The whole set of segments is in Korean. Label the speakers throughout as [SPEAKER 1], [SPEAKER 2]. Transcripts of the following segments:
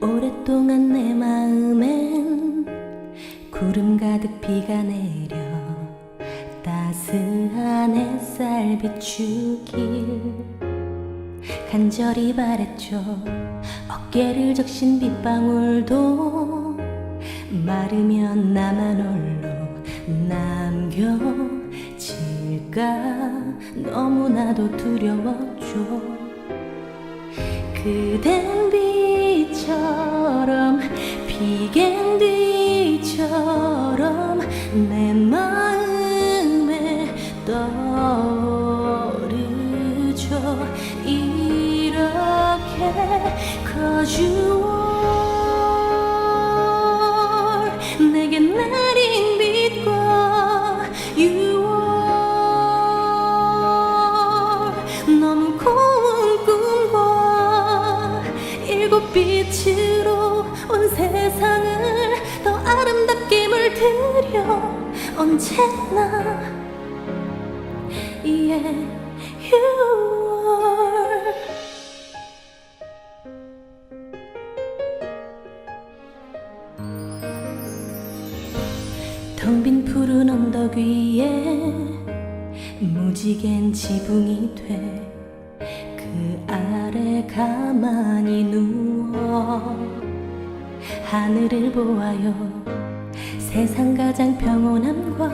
[SPEAKER 1] 오랫동안 내 마음엔 구름 가득 비가 내려 따스한 햇살 비추길 간절히 바랬죠. 어깨를 적신 빗방울도 마르면 나만 홀로 남겨질까? 너무나도 두려웠죠 그댄 비처럼 비겐 뒤처럼 내 마음에 떠오르죠. 이렇게 you 빛으로 온 세상을 더 아름답게 물들여 언제나 Yeah, you are 텅빈 푸른 언덕 위에 무지갠 지붕이 돼 그 아래 가만히 누워 하늘을 보아요. 세상 가장 평온함과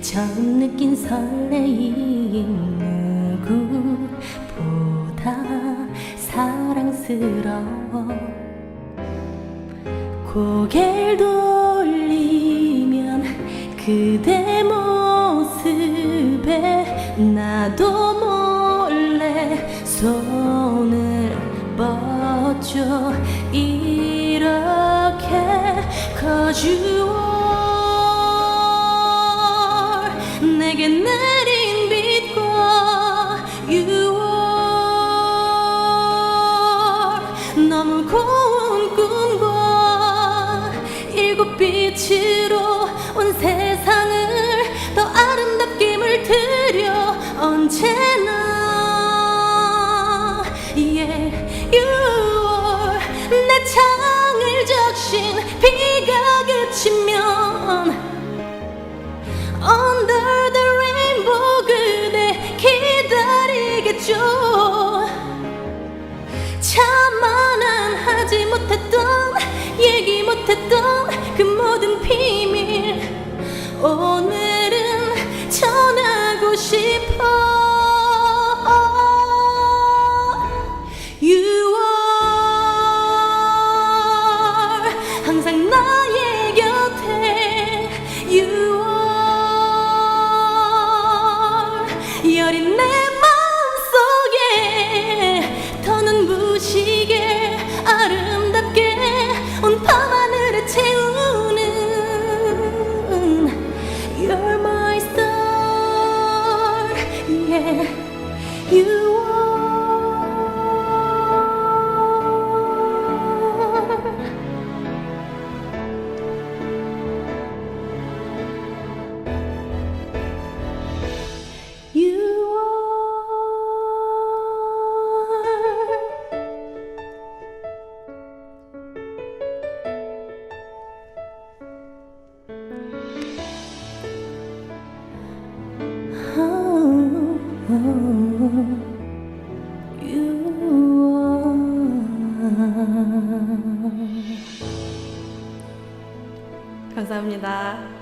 [SPEAKER 1] 처음 느낀 설레임 누구보다 사랑스러워. 고개를 돌리면 그대 모습에 나도 몰래 손을 뻗죠 10월. 내게 내린 빛과 6월. 너무 고운 꿈과 일곱 빛으로 온 세상을 더 아름답게 물들여 언제나. 예, yeah, you te 감사합니다.